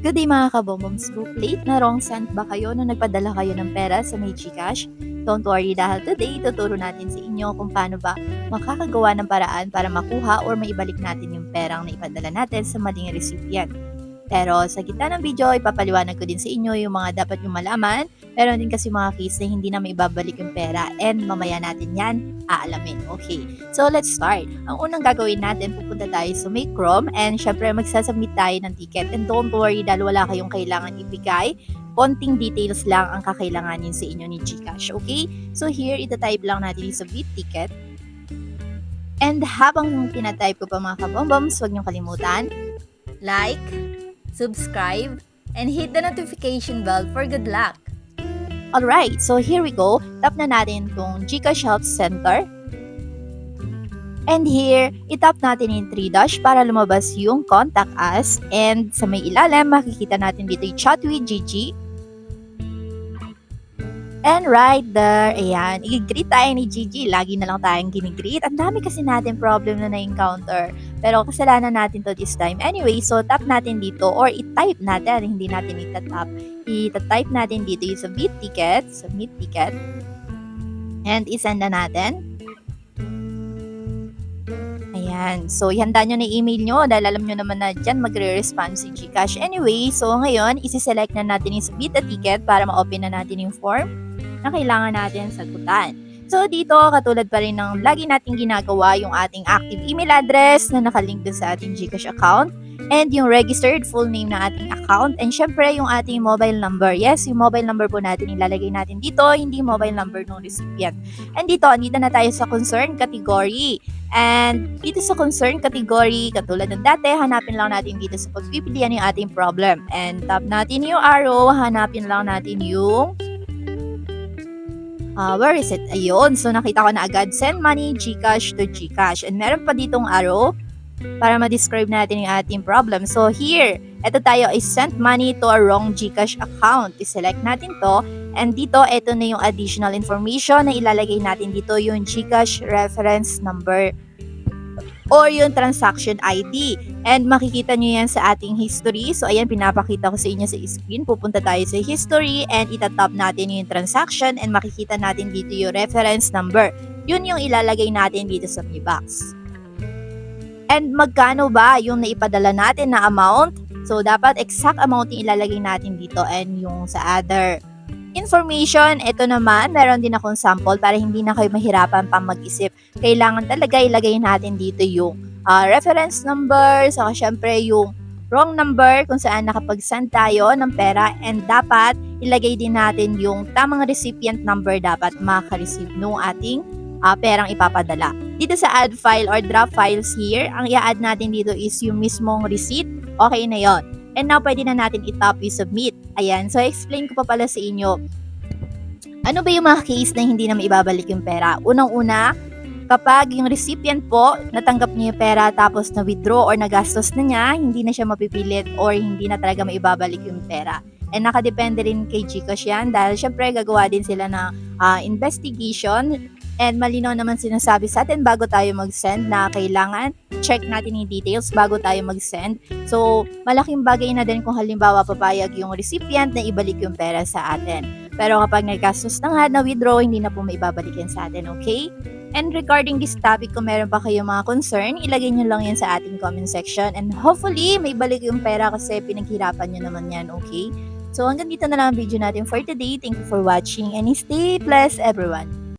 Good day mga kabombs group. Late na wrong sent ba kayo nung nagpadala kayo ng pera sa may Gcash? Don't worry dahil today tuturo natin sa inyo kung paano ba makakagawa ng paraan para makuha or maibalik natin yung perang na ipadala natin sa maling recipient. Pero sa gitna ng video, ipapaliwanag ko din sa inyo yung mga dapat yung malaman. Meron din kasi mga case na hindi na maibabalik yung pera and mamaya natin yan aalamin. Okay, so let's start. Ang unang gagawin natin, pupunta tayo sa may Chrome and syempre magsasubmit tayo ng ticket. And don't worry dahil wala kayong kailangan ibigay. Konting details lang ang kakailanganin sa inyo ni Gcash. Okay, so here itatype lang natin yung submit ticket. And habang tinatype ko pa mga kabomboms, huwag niyong kalimutan, like, subscribe, and hit the notification bell for good luck. Alright, so here we go. Tap na natin itong Gcash Help Center. And here, itap natin yung 3 dash para lumabas yung contact us. And sa may ilalim, makikita natin dito yung chat with Gigi. And right there, ayan, i-greet tayo ni Gigi. Lagi na lang tayong ginigreet. Ang dami kasi natin problem na na-encounter. Pero kasalanan natin to this time. Anyway, so tap natin dito or i-type natin, hindi natin itatap. I-type natin dito yung submit ticket, submit ticket. And isend na natin. Ayan. So, ihanda nyo na email nyo dahil alam nyo naman na dyan magre-respond si Gcash. Anyway, so ngayon, isi-select na natin yung submit a ticket para ma-open na natin yung form na kailangan natin sagutan. So, dito, katulad pa rin ng lagi nating ginagawa yung ating active email address na nakalink dun sa ating Gcash account and yung registered full name na ating account and syempre yung ating mobile number. Yes, yung mobile number po natin ilalagay natin dito, hindi mobile number ng recipient. And dito, andito na tayo sa concern category. And dito sa concern category, katulad ng dati, hanapin lang natin dito sa pagpipilian yung ating problem. And tap natin yung arrow, hanapin lang natin yung Uh, where is it? Ayun. So, nakita ko na agad, send money, Gcash to Gcash. And meron pa ditong arrow para ma-describe natin yung ating problem. So, here, ito tayo is send money to a wrong Gcash account. I-select natin to. And dito, ito na yung additional information na ilalagay natin dito, yung Gcash reference number or yung transaction ID. And makikita nyo yan sa ating history. So, ayan, pinapakita ko sa inyo sa screen. Pupunta tayo sa history and itatap natin yung transaction and makikita natin dito yung reference number. Yun yung ilalagay natin dito sa may box. And magkano ba yung naipadala natin na amount? So, dapat exact amount yung ilalagay natin dito and yung sa other information, ito naman, meron din akong sample para hindi na kayo mahirapan pang mag-isip. Kailangan talaga ilagay natin dito yung uh, reference number, saka syempre yung wrong number kung saan nakapag-send tayo ng pera and dapat ilagay din natin yung tamang recipient number dapat makareceive nung ating uh, perang ipapadala. Dito sa add file or draft files here, ang i-add natin dito is yung mismong receipt. Okay na yon. And now, pwede na natin i-top yung submit. Ayan, so explain ko pa pala sa inyo. Ano ba yung mga case na hindi na maibabalik yung pera? Unang-una, kapag yung recipient po, natanggap niya yung pera tapos na-withdraw or nagastos na niya, hindi na siya mapipilit or hindi na talaga maibabalik yung pera. And nakadepende rin kay Gcash yan dahil syempre gagawa din sila ng uh, investigation and malinaw naman sinasabi sa atin bago tayo mag-send na kailangan check natin yung details bago tayo mag-send. So, malaking bagay na din kung halimbawa papayag yung recipient na ibalik yung pera sa atin. Pero kapag nagkastos na nga na withdraw, hindi na po maibabalik yan sa atin, okay? And regarding this topic, kung meron pa kayong mga concern, ilagay nyo lang yan sa ating comment section. And hopefully, may balik yung pera kasi pinaghirapan nyo naman yan, okay? So hanggang dito na lang ang video natin for today. Thank you for watching and stay blessed everyone.